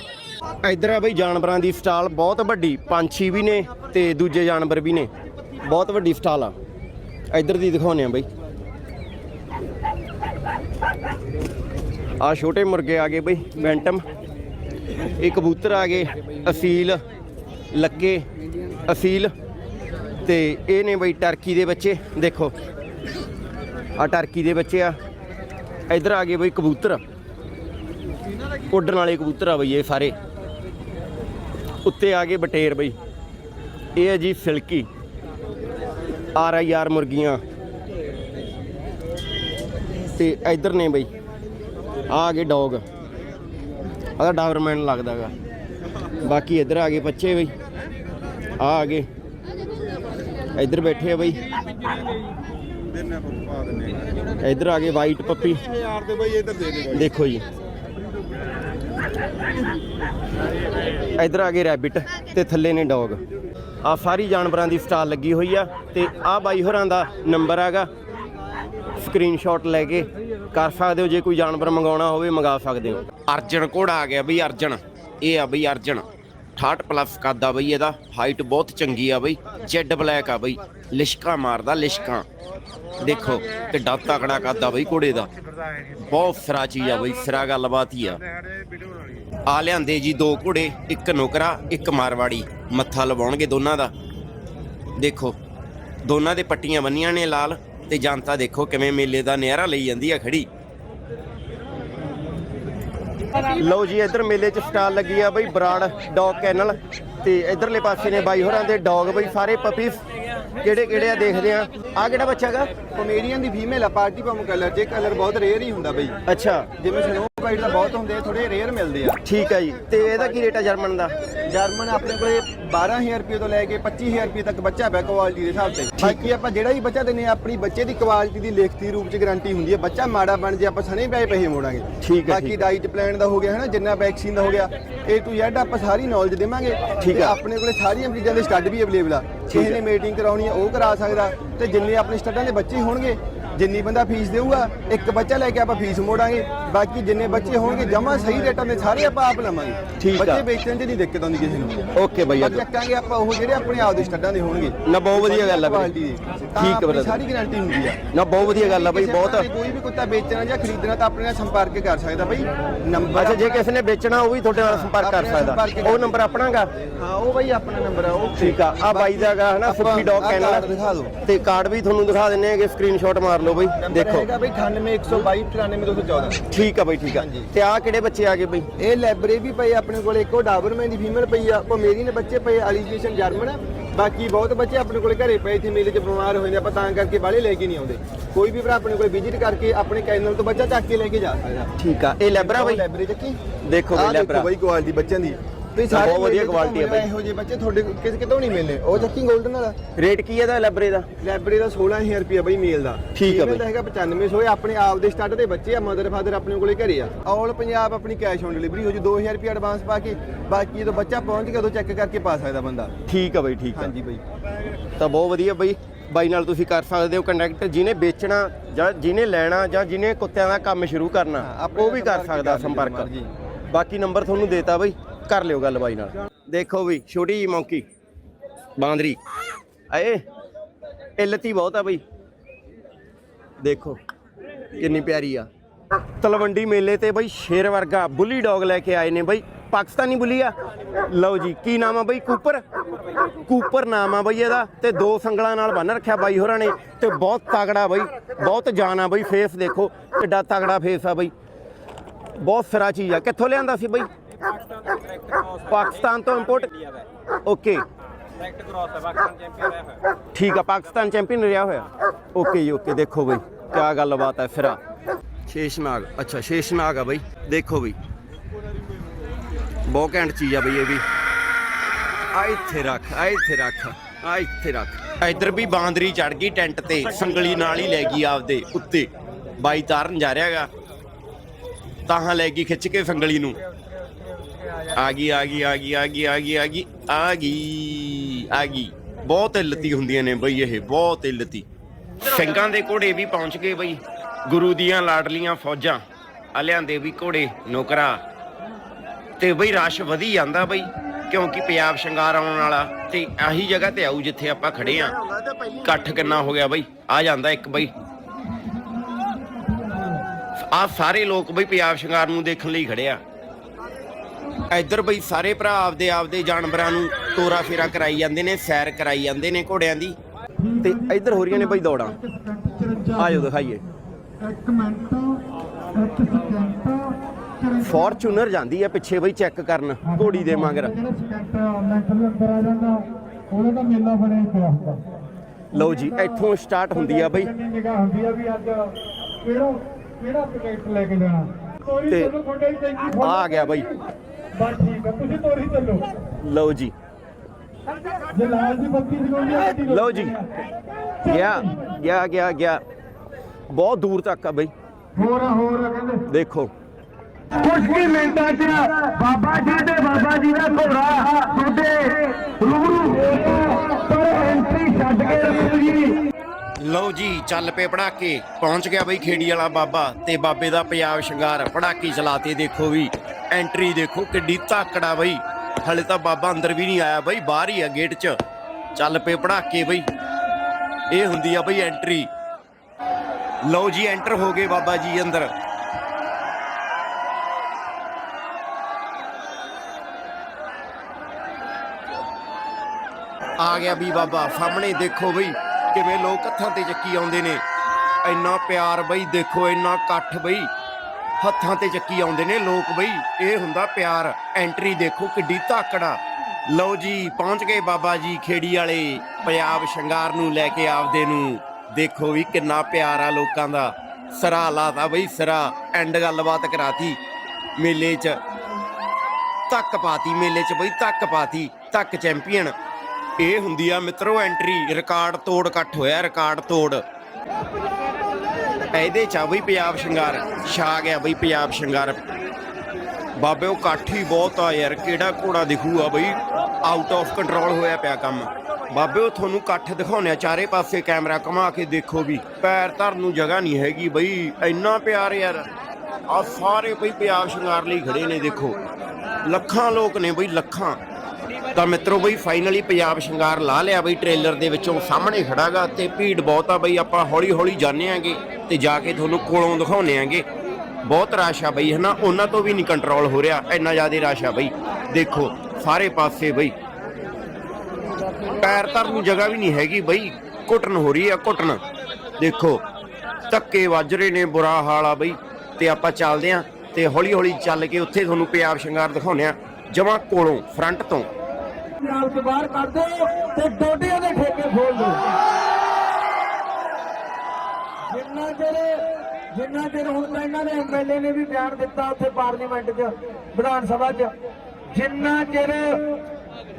ਇੱਧਰ ਆ ਬਈ ਜਾਨਵਰਾਂ ਦੀ ਸਟਾਲ ਬਹੁਤ ਵੱਡੀ। ਪੰਛੀ ਵੀ ਨੇ ਤੇ ਦੂਜੇ ਜਾਨਵਰ ਵੀ ਨੇ। ਬਹੁਤ ਵੱਡੀ ਸਟਾਲ ਆ। ਇੱਧਰ ਦੀ ਦਿਖਾਉਂਦੇ ਆ ਬਈ। ਆ ਛੋਟੇ ਮੁਰਗੇ ਆ ਗਏ ਬਈ, ਬੈਂਟਮ। ਇਹ ਕਬੂਤਰ ਆ ਗਏ, ਅਸੀਲ, ਲੱਕੇ, ਅਸੀਲ। ਤੇ ਇਹ ਨੇ ਬਈ ਟਰਕੀ ਦੇ ਬੱਚੇ, ਦੇਖੋ। ਆ ਟਰਕੀ ਦੇ ਬੱਚੇ ਆ। ਇਧਰ ਆ ਗਏ ਬਈ ਕਬੂਤਰ। ਉੱਡਣ ਵਾਲੇ ਕਬੂਤਰ ਆ ਬਈ ਇਹ ਸਾਰੇ। ਉੱਤੇ ਆ ਗਏ ਬਟੇਰ ਬਈ। ਇਹ ਹੈ ਜੀ ਸਿਲਕੀ। ਆਰ ਆਈ ਆਰ ਮੁਰਗੀਆਂ। ਤੇ ਇਧਰ ਨੇ ਬਈ। ਆ ਆ ਗਏ ਡੌਗ। ਆਦਾ ਡਾਵਰਮੈਨ ਲੱਗਦਾਗਾ। ਬਾਕੀ ਇੱਧਰ ਆ ਗਏ ਬੱਚੇ ਬਈ। ਆ ਆ ਗਏ। ਇੱਧਰ ਬੈਠੇ ਆ ਬਈ। ਇੱਧਰ ਆ ਗਏ ਵਾਈਟ ਪੱਪੀ ਯਾਰ ਦੇ ਬਈ ਇੱਧਰ ਦੇ ਦੇ ਦੇਖੋ ਜੀ। ਇੱਧਰ ਆ ਗਏ ਰੈਬਿਟ ਤੇ ਥੱਲੇ ਨੇ ਡੌਗ। ਆ ਸਾਰੀ ਜਾਨਵਰਾਂ ਦੀ ਸਟਾਲ ਲੱਗੀ ਹੋਈ ਆ ਤੇ ਆ ਬਾਈ ਹੋਰਾਂ ਦਾ ਨੰਬਰ ਹੈਗਾ। ਸਕਰੀਨਸ਼ਾਟ ਲੈ ਕੇ ਕਰ ਸਕਦੇ ਹੋ, ਜੇ ਕੋਈ ਜਾਨਵਰ ਮੰਗਾਉਣਾ ਹੋਵੇ, ਮੰਗਾ ਸਕਦੇ ਹੋ। ਅਰਜਨ ਘੋੜਾ ਆ ਗਿਆ ਬਈ ਅਰਜਨ। ਇਹ ਆ ਬਈ ਅਰਜਨ। 68 ਪਲੱਸ ਕੱਦ ਆ ਬਈ ਇਹਦਾ। ਹਾਈਟ ਬਹੁਤ ਚੰਗੀ ਆ ਬਈ। ਜੈਡ ਬਲੈਕ ਆ ਬਈ। ਲਿਸ਼ਕਾ ਮਾਰਦਾ, ਲਿਸ਼ਕਾਂ। ਦੇਖੋ ਕਿੱਡਾ ਤਕੜਾ ਕੱਦ ਆ ਬਈ ਘੋੜੇ ਦਾ। ਬਹੁਤ ਸਿਰਾ ਚੀਜ਼ ਆ ਬਈ, ਸਿਰਾ ਗੱਲਬਾਤ ਹੀ ਆ। ਆ ਲਿਆਂਦੇ ਜੀ ਦੋ ਘੋੜੇ, ਇੱਕ ਨੁਕਰਾ, ਇੱਕ ਮਾਰਵਾੜੀ। ਮੱਥਾ ਲਵਾਉਣਗੇ ਦੋਨਾਂ ਦਾ। ਦੇਖੋ, ਦੋਨਾਂ ਦੇ ਪੱਟੀਆਂ ਬੰਨੀਆਂ ਨੇ ਲਾਲ। ਤੇ ਜਨਤਾ ਦੇਖੋ ਕਿਵੇਂ ਮੇਲੇ ਦਾ ਨਿਆਰਾ ਲਈ ਜਾਂਦੀ ਆ ਖੜੀ। ਲਓ ਜੀ ਇੱਧਰ ਮੇਲੇ 'ਚ ਸਟਾਲ ਲੱਗੀ ਆ ਬਈ ਬਰਾੜ ਡੌਗ ਕੈਨਲ ਤੇ ਇਧਰਲੇ ਪਾਸੇ ਨੇ ਬਾਈ ਹੋਰਾਂ ਦੇ ਡੌਗ ਬਈ ਸਾਰੇ ਪਪੀਸ ਕਿਹੜੇ ਕਿਹੜੇ ਆ ਦੇਖਦੇ ਆ। ਆ ਕਿਹੜਾ ਬੱਚਾ ਗਾ ਕਮੇਡੀਅਨ ਦੀ ਫੀਮੇਲ ਆ ਪਾਰਟੀ ਪਮ ਕਲਰ ਜੇ ਕਲਰ ਬਹੁਤ ਰੇਅਰ ਹੀ ਹੁੰਦਾ ਬਈ। ਅੱਛਾ। ਜਿਵੇਂ ਸਨੋ ਵਾਈਟ ਦਾ ਬਹੁਤ ਹੁੰਦੇ ਆ ਥੋੜੇ ਰੇਅਰ ਮਿਲਦੇ ਆ। ਠੀਕ ਆ ਜੀ। ਤੇ ਇਹਦਾ ਕੀ ਰੇਟ ਆ ਜਰਮਨ ਦਾ? ਜਰਮਨ ਆਪਣੇ ਕੋਲੇ 12000 ਰੁਪਏ ਤੋਂ ਲੈ ਕੇ 25000 ਰੁਪਏ ਤੱਕ ਬੱਚਾ ਬੈ ਕੁਆਲਿਟੀ ਦੇ ਹਿਸਾਬ ਤੇ। ਬਾਕੀ ਆਪਾਂ ਜਿਹੜਾ ਵੀ ਬੱਚਾ ਦਿੰਨੇ ਆਪਣੀ ਬੱਚੇ ਦੀ ਕੁਆਲਿਟੀ ਦੀ ਲਿਖਤੀ ਰੂਪ ਚ ਗਾਰੰਟੀ ਹੁੰਦੀ ਹੈ। ਬੱਚਾ ਮਾੜਾ ਬਣ ਜੇ ਆਪਾਂ ਸਣੇ ਪਏ ਪੈਸੇ ਮੋੜਾਂਗੇ। ਠੀਕ ਹੈ, ਬਾਕੀ। ਡਾਈਟ ਪਲਾਨ ਦਾ ਹੋ ਗਿਆ ਹੈ ਨਾ ਜਿੰਨਾ ਵੈਕਸੀਨ ਦਾ ਹੋ ਗਿਆ A to Z ਆਪਾਂ ਸਾਰੀ ਨੌਲੇਜ ਦੇਵਾਂਗੇ। ਠੀਕ ਹੈ। ਆਪਣੇ ਕੋਲੇ ਸਾਰੀਆਂ ਚੀਜ਼ਾਂ ਦੇ ਸਟੱਡ ਵੀ ਅਵੇਲੇਬਲ ਆ। ਕਿਸੇ ਨੇ ਮੀਟਿੰਗ ਕਰਾਉਣੀ ਆ ਉਹ ਕਰਾ ਸਕਦਾ। ਤੇ ਜਿੰਨੇ ਆਪਣੇ ਸਟੱਡਾਂ ਦੇ ਬੱਚੇ ਹੋਣਗੇ ਜਿੰਨੀ ਬੰਦਾ ਫੀਸ ਦੇਊਗਾ ਇੱਕ ਬੱਚਾ ਲੈ ਕੇ ਆਪਾਂ ਫੀਸ ਮੋੜਾਂਗੇ ਬਾਕੀ ਜਿੰਨੇ ਬੱਚੇ ਹੋਣਗੇ ਜਮਾ ਸਹੀ ਰੇਟਾਂ ਦੇ ਸਾਰੇ ਆਪਾਂ ਆਪ ਲਵਾਂਗੇ ਠੀਕ ਆ। ਬੱਚੇ ਵੇਚਣ 'ਚ ਨਹੀਂ ਦਿੱਕਤ ਆਉਂਦੀ ਕਿਸੇ ਨੂੰ ਓਕੇ ਬਈ ਬਾਕੀ ਚੱਕਾਂਗੇ ਆਪਾਂ ਉਹ ਜਿਹੜੇ ਆਪਣੇ ਆਪ ਦੇ ਸਟੱਡਾਂ ਦੇ ਹੋਣਗੇ ਨਾ ਬਹੁਤ ਵਧੀਆ ਗੱਲ ਆ ਵੀਰੇ। ਦੇ। ਤਾਂ ਠੀਕ ਆ ਆਪਣੀ brother। ਸਾਰੀ ਗਾਰੰਟੀ ਹੁੰਦੀ ਆ ਨਾ ਬਹੁਤ ਵਧੀਆ ਗੱਲ ਆ ਬਈ ਕਿਸੇ ਬਹੁਤ ਨੇ ਕੋਈ ਵੀ ਕੁੱਤਾ ਵੇਚਣਾ ਜਾਂ ਖਰੀਦਣਾ ਤਾਂ ਆਪਣੇ ਨਾਲ ਸੰਪਰਕ ਕਰ ਸਕਦਾ ਬਈ ਨੰਬਰ ਅੱਛਾ ਜੇ ਕਿਸੇ ਨੇ ਵੇਚਣਾ ਉਹ ਵੀ ਤੁਹਾਡੇ ਨਾਲ ਸੰਪਰਕ ਕਰ ਆਪਣੇ ਨਾਲ ਸਕਦਾ ਉਹ ਨੰਬਰ ਆਪਣਾਗਾ ਹਾਂ ਉਹ ਬਈ ਆਪਣਾ ਨੰਬਰ ਆ ਉਹ ਠੀਕ ਆ ਆ ਬਾਈ ਦਾ ਹੈਗਾ ਹਨਾ ਆਪਾਂ- ਸੁੱਖੀ ਡੌਗ ਆਹ ਕੈਨਲ ਦਿਖਾ ਦਿਓ। ਤੇ ਕਾਰਡ ਵੀ ਤੁਹਾਨੂੰ ਦਿਖਾ ਦਿੰਨੇ ਹੈਗੇ ਸਕਰੀਨਸ਼ਾਟ ਮਾਰ ਲਓ ਬਈ ਦੇਖੋ। ਹੈਗਾ ਬਈ 9812 94214 ਠੀਕ ਆ ਬਈ ਠੀਕ ਆ। ਹਾਂਜੀ। ਤੇ ਆ ਕਿਹੜੇ ਬੱਚੇ ਆ ਗਏ ਬਈ? ਇਹ ਲਾਇਬ੍ਰੇਰੀ ਵੀ ਪਈ ਆ ਆਪਣੇ ਕੋਲ ਇੱਕੋ ਡਾਬਰਮੈਨ ਦੀ ਫੀਮੇਲ ਪਈ ਆ ਉਹ ਮੇਰੀ ਨੇ ਬੱਚੇ ਪਏ ਅਲੀਜੇਸ਼ਨ ਜਰਮਨ ਆ। ਬਾਕੀ ਬਹੁਤ ਬੱਚੇ ਆਪਣੇ ਕੋਲ ਘਰੇ ਪਏ ਇੱਥੇ ਮੇਲੇ 'ਚ ਬਿਮਾਰ ਹੋਏ ਨੇ ਆਪਾਂ ਤਾਂ ਕਰਕੇ ਬਾਹਲੇ ਲੈ ਕੇ ਨਹੀਂ ਆਉਂਦੇ। ਕੋਈ ਵੀ ਭਰਾ ਆਪਣੇ ਕੋਲ ਵਿਜ਼ਿਟ ਕਰਕੇ ਆਪਣੇ ਕੈਨਲ ਤੋਂ ਬੱਚਾ ਚੱਕ ਕੇ ਲੈ ਕੇ ਜਾ ਸਕਦਾ। ਠੀਕ ਆ। ਇਹ ਲੈਬਰਾ ਬਈ? ਲਾਇਬ੍ਰੇਰੀ ਚੱਕੀ ਦੇਖੋ ਬਈ ਆਹ ਲੈਬਰਾ ਬਈ ਕੁਆਲਿਟੀ ਬੱਚਿਆਂ ਦੀ। ਤੁਸੀਂ ਸਾਰੇ ਬਹੁਤ ਵਧੀਆ quality ਆ ਬਈ। ਇਹੋ ਜਿਹੇ ਬੱਚੇ ਤੁਹਾਡੇ ਕਿਸੇ ਕਿਤੋਂ ਨਹੀਂ ਮਿਲਨੇ। ਉਹ ਚੱਕੀ 골ਡਨ ਵਾਲਾ। ਰੇਟ ਕੀ ਇਹਦਾ? ਲੈਬਰੇ ਦਾ? ਲਾਇਬ੍ਰੇਰੀ ਦਾ 16000 ਰੁਪਏ ਬਈ ਮੇਲ ਦਾ। ਠੀਕ ਆ ਬਈ। ਹੈਗਾ 9500 ਇਹ ਆਪਣੇ ਆਪ ਦੇ ਸਟੱਡ ਦੇ ਬੱਚੇ ਆ ਮਦਰ ਫਾਦਰ ਆਪਣੇ ਕੋਲੇ ਘਰੇ ਆ। ਆਲ ਪੰਜਾਬ ਆਪਣੀ ਕੈਸ਼ ਔਨ ਡਿਲੀਵਰੀ ਹੋ ਜੂ 2000 ਰੁਪਏ ਐਡਵਾਂਸ ਪਾ ਕੇ ਬਾਕੀ ਜਦੋਂ ਬੱਚਾ ਪਹੁੰਚ ਗਿਆ ਉਦੋਂ ਚੈੱਕ ਕਰਕੇ ਪਾ ਸਕਦਾ ਬੰਦਾ। ਠੀਕ ਆ ਬਈ ਠੀਕ ਆ। ਹਾਂਜੀ ਬਈ। ਤਾਂ ਬਹੁਤ ਵਧੀਆ ਬਈ। ਬਾਈ ਨਾਲ ਤੁਸੀਂ ਕਰ ਸਕਦੇ ਹੋ ਕੰਟੈਕਟ ਜਿਹਨੇ ਵੇਚਣਾ ਜਾਂ ਜਿਹਨੇ ਲੈਣਾ ਜਾਂ ਜਿਹਨੇ ਕੁੱਤਿਆਂ ਦਾ ਕੰਮ ਸ਼ੁਰੂ ਕਰਨਾ ਉਹ ਵੀ ਕਰ ਸਕਦਾ ਸੰਪਰਕ। ਬਾਕੀ ਨੰਬਰ ਤੁਹਾਨੂੰ ਦੇਤਾ ਬਈ। ਕਰ ਲਿਓ ਗੱਲ ਬਾਈ ਨਾਲ। ਦੇਖੋ ਵੀ, ਛੋਟੀ ਜੀ ਮੌਂਕੀ। ਬਾਂਦਰੀ। ਏ ਇਲਤੀ ਬਹੁਤ ਆ ਬਈ। ਦੇਖੋ, ਕਿੰਨੀ ਪਿਆਰੀ ਆ। ਤਲਵੰਡੀ ਮੇਲੇ ਤੇ ਬਈ ਸ਼ੇਰ ਵਰਗਾ ਬੁੱਲੀ ਡੌਗ ਲੈ ਕੇ ਆਏ ਨੇ ਬਈ। ਪਾਕਿਸਤਾਨੀ ਬੁੱਲੀ ਆ। ਲਓ ਜੀ, ਕੀ ਨਾਮ ਆ ਬਈ? ਕੂਪਰ। ਕੂਪਰ ਨਾਮ ਆ ਬਈ ਇਹਦਾ। ਤੇ ਦੋ ਸੰਗਲਾਂ ਨਾਲ ਬੰਨ ਰੱਖਿਆ ਬਾਈ ਹੋਰਾਂ ਨੇ। ਤੇ ਬਹੁਤ ਤਾਗੜਾ ਬਈ। ਬਹੁਤ ਜਾਨ ਆ ਬਈ ਫੇਸ, ਦੇਖੋ। ਕਿੱਡਾ ਤਾਗੜਾ ਫੇਸ ਆ ਬਈ। ਬਹੁਤ ਸਿਰਾ ਚੀਜ਼ ਆ। ਕਿੱਥੋਂ ਲਿਆਂਦਾ ਸੀ ਬਈ? ਪਾਕਿਸਤਾਨ ਤੋਂ ਇੰਪੋਰਟ ਓਕੇ ਠੀਕ ਆ, ਪਾਕਿਸਤਾਨ ਚੈਂਪੀਅਨ ਰਿਹਾ ਹੋਇਆ। ਓਕੇ ਜੀ ਓਕੇ ਦੇਖੋ ਬਈ ਕੀ ਗੱਲਬਾਤ ਹੈ ਫਿਰਾ ਸ਼ੇਸ਼ਨਾਗ ਅੱਛਾ ਸ਼ੇਸ਼ਨਾਗ ਆ ਬਈ, ਦੇਖੋ ਬਈ। ਬਹੁਤ ਘੈਂਟ ਚੀਜ਼ ਆ ਬਈ ਇਹ ਵੀ। ਆ ਇੱਥੇ ਰੱਖ, ਆ ਇੱਥੇ ਰੱਖ, ਆ ਇੱਥੇ ਰੱਖ। ਇੱਧਰ ਵੀ ਬਾਂਦਰੀ ਚੜ ਗਈ ਟੈਂਟ ਤੇ, ਸੰਗਲੀ ਨਾਲ ਹੀ ਲੈ ਗਈ ਆਪਦੇ ਉੱਤੇ। ਬਾਈ ਤਾਰਨ ਜਾ ਰਿਹਾਗਾ। ਤਾਹਾਂ ਲੈ ਗਈ ਖਿੱਚ ਕੇ ਸੰਗਲੀ ਨੂੰ। ਆ ਗਈ ਆ ਗਈ ਆ ਗਈ ਆ ਗਈ ਆ ਗਈ ਆ ਗਈ ਆ ਗਈ ਆ ਗਈ ਬਹੁਤ ਇਲਤੀ ਹੁੰਦੀਆਂ ਨੇ ਬਈ ਇਹ, ਬਹੁਤ ਇਲਤੀ। ਸਿੰਘਾਂ ਦੇ ਘੋੜੇ ਵੀ ਪਹੁੰਚ ਗਏ ਬਈ। ਗੁਰੂ ਦੀਆਂ ਲਾਡਲੀਆਂ ਫੌਜਾਂ ਆਲਿਆਂ ਦੇ ਵੀ ਘੋੜੇ, ਨੌਕਰਾ। ਤੇ ਬਈ ਰਸ਼ ਵਧੀ ਜਾਂਦਾ ਬਈ, ਕਿਉਂਕਿ ਪੰਜਾਬ ਸ਼ਿੰਗਾਰ ਆਉਣ ਵਾਲਾ, ਤੇ ਆਹੀ ਜਗ੍ਹਾ ਤੇ ਆਊ ਜਿੱਥੇ ਆਪਾਂ ਖੜੇ ਆ। ਇਕੱਠ ਕਿੰਨਾ ਹੋ ਗਿਆ ਬਈ, ਆ ਜਾਂਦਾ ਇੱਕ ਬਈ। ਆ ਸਾਰੇ ਲੋਕ ਬਈ ਪੰਜਾਬ ਸ਼ਿੰਗਾਰ ਨੂੰ ਦੇਖਣ ਲਈ ਖੜੇ ਆ। ਇੱਧਰ ਬਈ ਸਾਰੇ ਭਰਾ ਆਪਦੇ ਆਪਦੇ ਜਾਨਵਰਾਂ ਨੂੰ ਤੋਰਾ ਫੇਰਾ ਕਰਾਈ ਜਾਂਦੇ ਨੇ, ਸੈਰ ਕਰਾਈ ਜਾਂਦੇ ਨੇ ਘੋੜਿਆਂ ਦੀ। ਤੇ ਇੱਧਰ ਹੋ ਰਹੀਆਂ ਨੇ ਬਈ ਦੌੜਾਂ। ਆਜੋ ਦਿਖਾਈਏ। ਇੱਕ ਮਿੰਟ ਇੱਕ ਸਕਿੰਟ ਫੋਰਚੂਨਰ ਜਾਂਦੀ ਹੈ ਪਿੱਛੇ ਬਈ ਚੈੱਕ ਕਰਨ, ਘੋੜੀ ਦੇ ਮਗਰ। ਉਹਦਾ ਤਾਂ ਮੇਲਾ ਬਣਿਆ ਪਿਆ ਹੁੰਦਾ ਲਓ ਜੀ, ਇੱਥੋਂ ਸਟਾਰਟ ਹੁੰਦੀ ਆ ਬਈ। ਨਿਗਾਹ ਹੁੰਦੀ ਆ ਵੀ ਅੱਜ ਕਿਹੜਾ ਕਿਹੜਾ ਪ੍ਰੋਜੈਕਟ ਲੈ ਕੇ ਜਾਣਾ ਤੇ ਆ ਗਿਆ ਬਈ। ਬਸ ਠੀਕ ਹੈ ਤੁਸੀਂ ਤੋਰੀ ਚੱਲੋ ਲਓ ਜੀ ਜੇ ਲਾਲ ਦੀ ਬੱਤੀ ਜਗਾਉਣੀ ਹੈ ਗੱਡੀ ਲਓ ਜੀ ਗਿਆ ਗਿਆ ਗਿਆ ਗਿਆ ਬਹੁਤ ਦੂਰ ਤੱਕ ਆ ਬਈ ਹੋਰ ਆ, ਹੋਰ ਆ ਕਹਿੰਦੇ ਦੇਖੋ ਕੁਝ ਹੀ ਮਿੰਟਾਂ 'ਚ ਬਾਬਾ ਜੀ ਦੇ ਬਾਬਾ ਜੀ ਦਾ ਘੋੜਾ ਤੁਹਾਡੇ ਰੂਬਰੂ ਪਰ ਐਂਟਰੀ ਛੱਡ ਕੇ ਰੱਖੋ ਜੀ ਲਓ ਜੀ, ਚੱਲ ਪਏ ਪੜਾਕੇ। ਪਹੁੰਚ ਗਿਆ ਬਈ ਖੇੜੀ ਵਾਲਾ ਬਾਬਾ ਤੇ ਬਾਬੇ ਦਾ ਪੰਜਾਬ ਸ਼ਿੰਗਾਰ। ਪੜਾਕੇ ਚਲਾਤੇ ਦੇਖੋ ਵੀ। ਐਂਟਰੀ ਦੇਖੋ ਕਿੱਡੀ ਧਾਕੜਾ ਬਈ। ਹਲੇ ਤਾਂ ਬਾਬਾ ਅੰਦਰ ਵੀ ਨਹੀਂ ਆਇਆ ਬਈ, ਬਾਹਰ ਹੀ ਆ ਗੇਟ 'ਚ। ਚੱਲ ਪਏ ਪੜਾਕੇ ਬਈ। ਇਹ ਹੁੰਦੀ ਆ ਬਈ ਐਂਟਰੀ ਲਓ ਜੀ ਐਂਟਰ ਹੋ ਗਏ ਬਾਬਾ ਜੀ ਅੰਦਰ। ਆ ਗਿਆ ਵੀ ਬਾਬਾ, ਸਾਹਮਣੇ ਦੇਖੋ ਬਈ। ਕਿਵੇਂ ਲੋਕ ਹੱਥਾਂ ਤੇ ਚੱਕੀ ਆਉਂਦੇ ਨੇ? ਇੰਨਾ ਪਿਆਰ ਬਈ, ਦੇਖੋ ਇੰਨਾ ਇਕੱਠ ਬਈ। ਹੱਥਾਂ ਤੇ ਚੱਕੀ ਆਉਂਦੇ ਨੇ ਲੋਕ ਬਈ। ਇਹ ਹੁੰਦਾ ਪਿਆਰ। ਐਂਟਰੀ ਦੇਖੋ ਕਿੱਡੀ ਧਾਕੜਾ ਲਓ ਜੀ, ਪਹੁੰਚ ਗਏ ਬਾਬਾ ਜੀ ਖੇੜੀ ਵਾਲੇ। ਪੰਜਾਬ ਸ਼ਿੰਗਾਰ ਨੂੰ ਲੈ ਕੇ ਆਪਦੇ ਨੂੰ। ਦੇਖੋ ਵੀ ਕਿੰਨਾ ਪਿਆਰ ਆ ਲੋਕਾਂ ਦਾ। ਸਰਾ ਲਾਤਾ ਬਈ, ਸਰਾ। ਐਂਡ ਗੱਲਬਾਤ ਕਰਾਤੀ ਮੇਲੇ 'ਚ। ਧੱਕ ਪਾਤੀ ਮੇਲੇ 'ਚ ਬਈ ਧੱਕ ਪਾਤੀ। ਧੱਕ ਚੈਂਪੀਅਨ। ਇਹ ਹੁੰਦੀ ਆ ਮਿੱਤਰੋ ਐਂਟਰੀ ਰਿਕਾਰਡ ਤੋੜ ਇਕੱਠ ਹੋਇਆ ਰਿਕਾਰਡ ਤੋੜ। ਇਹਦੇ ਚ ਆ ਬਈ ਪੰਜਾਬ ਸ਼ਿੰਗਾਰ, ਛਾ ਗਿਆ ਬਈ ਪੰਜਾਬ ਸ਼ਿੰਗਾਰ। ਬਾਬੇ, ਉਹ ਇਕੱਠ ਹੀ ਬਹੁਤ ਆ ਯਾਰ, ਕਿਹੜਾ ਘੋੜਾ ਦਿਖੂਗਾ ਬਈ? ਆਊਟ ਆਫ ਕੰਟਰੋਲ ਹੋਇਆ ਪਿਆ ਕੰਮ। ਬਾਬੇ, ਉਹ ਤੁਹਾਨੂੰ ਇਕੱਠ ਦਿਖਾਉਣੇ ਆ, ਚਾਰੇ ਪਾਸੇ ਕੈਮਰਾ ਘੁਮਾ ਕੇ ਦੇਖੋ ਵੀ। ਪੈਰ ਧਰਨ ਨੂੰ ਜਗ੍ਹਾ ਨਹੀਂ ਹੈਗੀ ਬਈ, ਇੰਨਾ ਪਿਆਰ ਯਾਰ। ਆ ਸਾਰੇ ਬਈ ਪੰਜਾਬ ਸ਼ਿੰਗਾਰ ਲਈ ਖੜੇ ਨੇ, ਦੇਖੋ। ਲੱਖਾਂ ਲੋਕ ਨੇ ਬਈ, ਲੱਖਾਂ। ਤਾਂ ਮਿੱਤਰੋ ਬਈ ਫਾਈਨਲੀ ਪੰਜਾਬ ਸ਼ਿੰਗਾਰ ਲਾ ਲਿਆ ਬਈ ਟ੍ਰੇਲਰ ਦੇ ਵਿੱਚੋਂ ਸਾਹਮਣੇ ਖੜਾਗਾ ਤੇ ਭੀੜ ਬਹੁਤ ਆ ਬਈ, ਆਪਾਂ ਹੌਲੀ ਹੌਲੀ ਜਾਣੇ ਆਂਗੇ ਤੇ ਜਾ ਕੇ ਤੁਹਾਨੂੰ ਕੋਲੋਂ ਦਿਖਾਉਣੇ ਆਂਗੇ। ਬਹੁਤ ਰਸ਼ ਆ ਬਈ, ਹਨਾ? ਉਹਨਾਂ ਤੋਂ ਵੀ ਨਹੀਂ ਕੰਟਰੋਲ ਹੋ ਰਿਹਾ, ਇੰਨਾ ਜ਼ਿਆਦਾ ਰਸ਼ ਆ ਬਈ। ਦੇਖੋ, ਸਾਰੇ ਪਾਸੇ ਬਈ। ਪੈਰ ਧਰਨ ਨੂੰ ਜਗ੍ਹਾ ਵੀ ਨਹੀਂ ਹੈਗੀ ਬਈ, ਘੁੱਟਣ ਹੋ ਰਹੀ ਆ, ਘੁੱਟਣ। ਦੇਖੋ, ਧੱਕੇ ਵੱਜ ਰਹੇ ਨੇ, ਬੁਰਾ ਹਾਲ ਆ ਬਈ। ਤੇ ਆਪਾਂ ਚੱਲਦੇ ਆਂ ਤੇ ਹੌਲੀ ਹੌਲੀ ਚੱਲ ਕੇ ਉੱਥੇ ਤੁਹਾਨੂੰ ਪੰਜਾਬ ਸ਼ਿੰਗਾਰ ਦਿਖਾਉਣੇ ਆ। ਜਮਾਂ ਕੋਲੋਂ ਫਰੰਟ ਤੋਂ। ਪੰਜਾਬ ਤੋਂ ਬਾਹਰ ਕਰ ਦਿਓ ਤੇ ਡੋਡਿਆਂ ਦੇ ਠੇਕੇ ਖੋਲ ਦਿਓ ਜਿੰਨਾ ਚਿਰ ਜਿੰਨਾ ਚਿਰ ਹੁਣ ਤਾਂ ਇਹਨਾਂ ਦੇ ਐਮਐਲਏ ਨੇ ਵੀ ਬਿਆਨ ਦਿੱਤਾ ਉੱਥੇ ਪਾਰਲੀਮੈਂਟ 'ਚ, ਵਿਧਾਨ ਸਭਾ 'ਚ, ਜਿੰਨਾ ਚਿਰ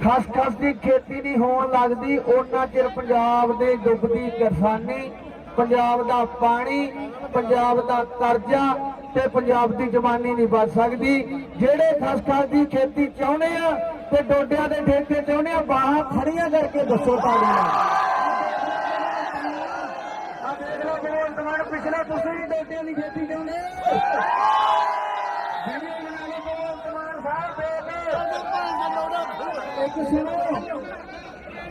ਖਸ-ਖਸ ਦੀ ਖੇਤੀ ਨਹੀਂ ਹੋਣ ਲੱਗਦੀ ਉਹਨਾਂ ਚਿਰ ਪੰਜਾਬ ਦੇ ਡੁੱਬਦੀ ਕਿਸਾਨੀ, ਪੰਜਾਬ ਦਾ ਪਾਣੀ, ਪੰਜਾਬ ਦਾ ਕਰਜ਼ਾ ਤੇ ਪੰਜਾਬ ਦੀ ਜਵਾਨੀ ਨਹੀਂ ਬਚ ਸਕਦੀ। ਜਿਹੜੇ ਖਸ-ਖਸ ਦੀ ਖੇਤੀ ਚਾਹੁੰਦੇ ਆ ਤੇ ਡੋਡਿਆਂ ਦੇ ਠੇਕੇ ਚਾਹੁੰਦੇ ਆ ਬਾਹਾਂ ਖੜੀਆਂ ਕਰਕੇ ਦੱਸੋ ਤਾੜੀਆਂ ਆ ਦੇਖ ਲਓ ਭਗਵੰਤ ਮਾਨ ਪਿਛਲੇ ਤੁਸੀਂ ਵੀ ਡੋਡਿਆਂ ਦੀ ਖੇਤੀ ਚਾਹੁੰਦੇ ਇੱਕ ਸੁਣੋ,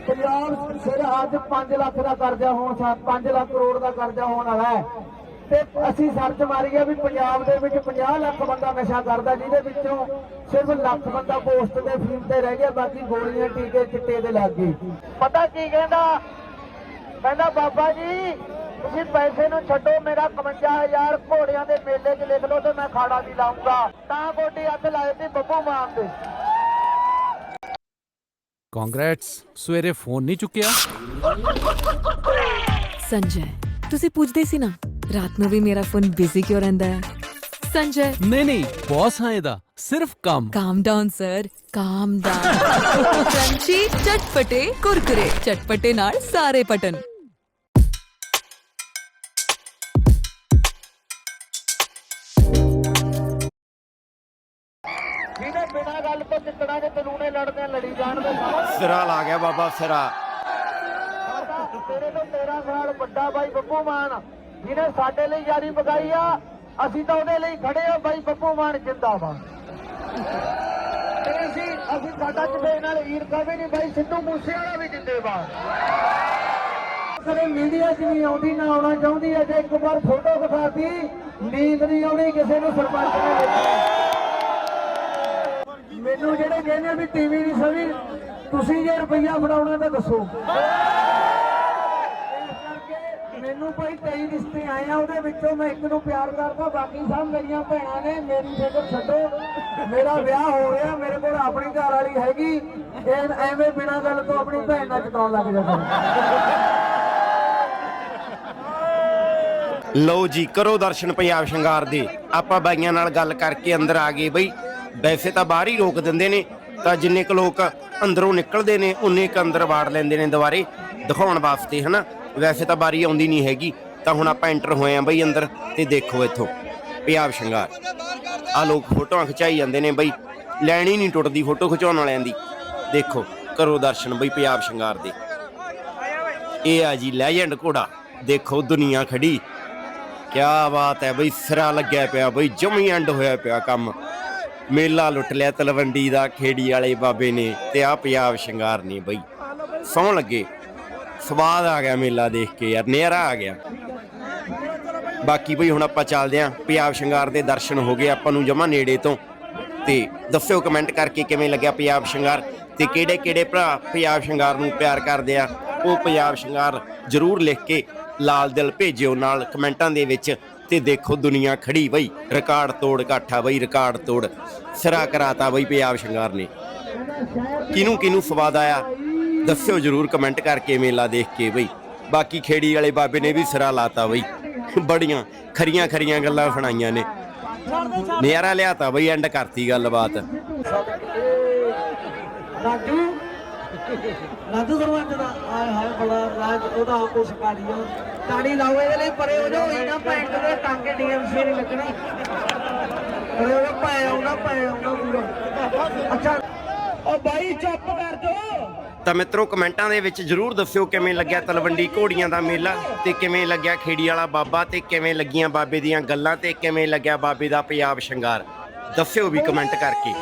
ਪੰਜਾਬ ਸਿਰ ਅੱਜ 5 ਲੱਖ ਦਾ ਕਰਜ਼ਾ ਹੋਣ, ਸਾ 5 ਲੱਖ ਕਰੋੜ ਦਾ ਕਰਜ਼ਾ ਹੋਣ ਵਾਲਾ ਹੈ। ਤੇ ਅਸੀਂ ਸਰਚ ਮਾਰੀ ਆ ਵੀ ਪੰਜਾਬ ਦੇ ਵਿੱਚ 50 ਲੱਖ ਬੰਦਾ ਨਸ਼ਾ ਕਰਦਾ ਜਿਹਦੇ ਵਿੱਚੋਂ ਸਿਰਫ ਲੱਖ ਬੰਦਾ ਪੋਸਟ ਤੇ ਫੀਮ ਤੇ ਰਹਿ ਗਿਆ ਬਾਕੀ ਗੋਲੀਆਂ ਟੀਕੇ ਚਿੱਟੇ ਦੇ ਲੱਗ ਗਏ। ਪਤਾ ਕੀ ਕਹਿੰਦਾ? ਕਹਿੰਦਾ ਬਾਬਾ ਜੀ ਤੁਸੀਂ ਪੈਸੇ ਨੂੰ ਛੱਡੋ ਮੇਰਾ 51000 ਘੋੜਿਆਂ ਦੇ ਮੇਲੇ 'ਚ ਲਿਖ ਲਓ ਤੇ ਮੈਂ ਖਾੜਾ ਵੀ ਲਾਉਂਗਾ। ਤਾਂ ਗੋਡੀ ਹੱਥ ਲਾਏ ਤੇ ਬੱਬੂ ਮਾਨ ਦੇ। ਕੰਗ੍ਰੈਟਸ ਸਵੇਰੇ ਫੋਨ ਨਹੀਂ ਚੁੱਕਿਆ? ਸੰਜय ਤੁਸੀਂ ਪੁੱਛਦੇ ਸੀ ਨਾ? ਰਾਤ ਨੂੰ ਵੀ ਮੇਰਾ ਫੋਨ ਬਿਜ਼ੀ ਕਿਉਂ ਰਹਿੰਦਾ ਹੈ? ਸੰਜय ਨਹੀਂ ਨਹੀਂ ਬੌਸ ਹਾਂ ਇਹਦਾ ਸਿਰਫ ਕੰਮ। Calm down sir calm down crunchy ਚਟਪਟੇ Kurkure. ਚਟਪਟੇ ਨਾਲ ਸਾਰੇ ਪਟਨ। ਜਿਹਨੇ ਬਿਨਾਂ ਗੱਲ ਤੋਂ ਚਿੱਤੜਾਂ ਦੇ ਕਾਨੂੰਨੇ ਲੜਦੇ ਆ, ਲੜੀ ਜਾਣ ਦੇ ਸਿਰਾ ਲਾ ਗਿਆ ਬਾਬਾ ਸਿਰਾ। ਤੇਰੇ ਤੋਂ 13 ਸਾਲ ਵੱਡਾ ਬਾਈ ਬੱਬੂ ਮਾਨ। ਜਿਹਨੇ ਸਾਡੇ ਲਈ ਯਾਰੀ ਪਕਾਈ ਆ, ਅਸੀਂ ਤਾਂ ਉਹਦੇ ਲਈ ਖੜੇ ਆ, ਬਾਈ ਬੱਬੂ ਮਾਨ ਜਿੰਦਾਬਾਦ। ਤੇ ਅਸੀਂ ਅਸੀਂ ਸਾਡਾ ਕਿਸੇ ਨਾਲ ਈਰਖਾ ਵੀ ਨਹੀਂ, ਬਾਈ ਸਿੱਧੂ ਮੂਸੇ ਵਾਲਾ ਵੀ ਜਿੰਦਾਬਾਦ ਕਦੇ ਮੀਡੀਆ 'ਚ ਨਹੀਂ ਆਉਂਦੀ, ਨਾ ਆਉਣਾ ਚਾਹੁੰਦੀ ਹੈ ਜੇ ਇੱਕ ਵਾਰ ਫੋਟੋ ਦਿਖਾਤੀ ਨੀਂਦ ਨਹੀਂ ਆਉਣੀ, ਕਿਸੇ ਨੂੰ ਸਰਪੰਚ ਨੇ ਦੇਖਿਆ ਮੈਨੂੰ ਜਿਹੜੇ ਕਹਿੰਦੇ ਵੀ ਟੀਵੀ ਨਹੀਂ ਸਵੀ, ਤੁਸੀਂ ਜੇ ਰੁਪਈਆ ਫੜਾਉਣਾ ਤਾਂ ਦੱਸੋ। ਮੈਨੂੰ ਕੋਈ ਕਈ ਰਿਸ਼ਤੇ ਆਏ ਆ, ਉਹਦੇ ਵਿੱਚੋਂ ਮੈਂ ਇੱਕ ਨੂੰ ਪਿਆਰ ਕਰਦਾ, ਬਾਕੀ ਸਭ ਮੇਰੀਆਂ ਭੈਣਾਂ ਨੇ, ਮੇਰੀ ਫਿਕਰ ਛੱਡੋ। ਮੇਰਾ ਵਿਆਹ ਹੋ ਰਿਹਾ, ਮੇਰੇ ਕੋਲ ਆਪਣੀ ਘਰ ਵਾਲੀ ਹੈਗੀ, ਇਹ ਐਵੇਂ ਬਿਨਾਂ ਗੱਲ ਤੋਂ ਆਪਣੀ ਭੈਣ ਨਾਲ ਚਟਾਉਣ ਲੱਗ ਜਾਂਦਾ। ਲਓ ਜੀ, ਕਰੋ ਦਰਸ਼ਨ ਪੰਜਾਬ ਸ਼ਿੰਗਾਰ ਦੇ। ਆਪਾਂ ਬਾਈਆਂ ਨਾਲ ਗੱਲ ਕਰਕੇ ਅੰਦਰ ਆ ਗਏ ਬਈ। ਵੈਸੇ ਤਾਂ ਬਾਹਰ ਹੀ ਰੋਕ ਦਿੰਦੇ ਨੇ, ਤਾਂ ਜਿੰਨੇ ਕੁ ਲੋਕ ਅੰਦਰੋਂ ਨਿਕਲਦੇ ਨੇ, ਉਨੇ ਕੁ ਅੰਦਰ ਵਾੜ ਲੈਂਦੇ ਨੇ ਦੁਬਾਰੇ। ਦਿਖਾਉਣ ਵਾਸਤੇ, ਹਨਾ? ਵੈਸੇ ਤਾਂ ਬਾਰੀ ਆਉਂਦੀ ਨਹੀਂ ਹੈਗੀ, ਤਾਂ ਹੁਣ ਆਪਾਂ ਐਂਟਰ ਹੋਏ ਆ ਬਈ ਅੰਦਰ ਤੇ ਦੇਖੋ ਇੱਥੋਂ। ਪੰਜਾਬ ਸ਼ਿੰਗਾਰ। ਆ ਲੋਕ ਫੋਟੋਆਂ ਖਿਚਾਈ ਜਾਂਦੇ ਨੇ ਬਈ, ਲੈਣੀ ਨਹੀਂ ਟੁੱਟਦੀ ਫੋਟੋ ਖਿਚਾਉਣ ਵਾਲਿਆਂ ਦੀ। ਦੇਖੋ, ਕਰੋ ਦਰਸ਼ਨ ਬਈ ਪੰਜਾਬ ਸ਼ਿੰਗਾਰ ਦੇ। ਇਹ ਆ ਜੀ ਲੈਜੈਂਡ ਘੋੜਾ। ਦੇਖੋ ਦੁਨੀਆ ਖੜੀ। ਕਿਆ ਬਾਤ ਹੈ ਬਈ, ਸਿਰਾ ਲੱਗਿਆ ਪਿਆ ਬਈ, ਜਮੀ ਐਂਡ ਹੋਇਆ ਪਿਆ ਕੰਮ। ਮੇਲਾ ਲੁੱਟ ਲਿਆ ਤਲਵੰਡੀ ਦਾ, ਖੇੜੀ ਵਾਲੇ ਬਾਬੇ ਨੇ ਤੇ ਆ ਪੰਜਾਬ ਸ਼ਿੰਗਾਰ ਨੇ ਬਈ। ਸੌਂ ਲੱਗੇ। ਸਵਾਦ ਆ ਗਿਆ ਮੇਲਾ ਦੇਖ ਕੇ ਯਾਰ, ਨਜ਼ਾਰਾ ਆ ਗਿਆ। ਬਾਕੀ ਬਈ ਹੁਣ ਆਪਾਂ ਚੱਲਦੇ ਆਂ ਪੰਜਾਬ ਸ਼ਿੰਗਾਰ ਦੇ ਦਰਸ਼ਨ ਹੋ ਗਏ ਆਪਾਂ ਨੂੰ ਜਮਾ ਨੇੜੇ ਤੋਂ। ਤੇ ਦੱਸਿਓ ਕਮੈਂਟ ਕਰਕੇ ਕਿਵੇਂ ਲੱਗਿਆ ਪੰਜਾਬ ਸ਼ਿੰਗਾਰ ਤੇ ਕਿਹੜੇ ਕਿਹੜੇ ਭਰਾ ਪੰਜਾਬ ਸ਼ਿੰਗਾਰ ਨੂੰ ਪਿਆਰ ਕਰਦੇ ਆ, ਉਹ ਪੰਜਾਬ ਸ਼ਿੰਗਾਰ ਜਰੂਰ ਲਿਖ ਕੇ ਲਾਲ ਦਿਲ ਭੇਜਿਓ ਨਾਲ ਕਮੈਂਟਾਂ ਦੇ ਵਿੱਚ ਤੇ ਦੇਖੋ ਦੁਨੀਆ ਖੜੀ ਬਈ, ਰਿਕਾਰਡ ਤੋੜ ਕਾਠਾ ਬਈ, ਰਿਕਾਰਡ ਤੋੜ, ਸਿਰਾ ਕਰਾਤਾ ਬਈ ਪੰਜਾਬ ਸ਼ਿੰਗਾਰ ਨੇ। ਕਿਹਨੂੰ ਕਿਹਨੂੰ ਸਵਾਦ ਆਇਆ? ਦੱਸਿਓ ਜਰੂਰ ਕਮੈਂਟ ਕਰਕੇ ਮੇਲਾ ਦੇਖ ਕੇ ਬਈ। ਬਾਕੀ ਖੇੜੀ ਵਾਲੇ ਬਾਬੇ ਨੇ ਵੀ ਸਿਰਾ ਲਾਤਾ ਬਈ। ਬੜੀਆਂ ਖਰੀਆਂ ਖਰੀਆਂ ਗੱਲਾਂ ਸੁਣਾਈਆਂ ਨੇ। ਨਜ਼ਾਰਾ ਲਿਆਤਾ ਬਈ ਐਂਡ ਕਰਤੀ ਗੱਲਬਾਤ। ਰਾਜੂ। ਰਾਜੂ ਸਰਵੰਤ ਦਾ ਆਏ ਹਾਏ ਬੜਾ ਰਾਜ, ਉਹਦਾ ਆਪੋ ਸਕਾਲੀਆ ਤਾੜੀ ਲਾਓ ਇਹਦੇ ਲਈ ਪਰੇ ਹੋ ਜਾਓ ਇਹਨਾਂ ਪੈਂਟ ਦੇ ਟਾਂਗੇ ਡੀਐਮਸੀ ਨਹੀਂ ਲੱਗਣੇ। ਪਰੇ ਹੋ ਜਾਓ ਪਾਏ ਆਉਣਾ ਪਾਏ ਪੂਰਾ। ਅੱਛਾ। ਉਹ ਬਾਈ, ਚੁੱਪ ਕਰ ਜਾਓ। ਤਾਂ ਮਿੱਤਰੋ, ਕਮੈਂਟਾਂ ਦੇ ਵਿੱਚ ਜਰੂਰ ਦੱਸਿਓ ਕਿਵੇਂ ਲੱਗਿਆ ਤਲਵੰਡੀ ਘੋੜੀਆਂ ਦਾ ਮੇਲਾ ਤੇ ਕਿਵੇਂ ਲੱਗਿਆ ਖੇੜੀ ਵਾਲਾ ਬਾਬਾ ਤੇ ਕਿਵੇਂ ਲੱਗੀਆਂ ਬਾਬੇ ਦੀਆਂ ਗੱਲਾਂ ਤੇ ਕਿਵੇਂ ਲੱਗਿਆ ਬਾਬੇ ਦਾ ਪੰਜਾਬ ਸ਼ਿੰਗਾਰ। ਦੱਸਿਓ ਵੀ ਕਮੈਂਟ ਕਰਕੇ।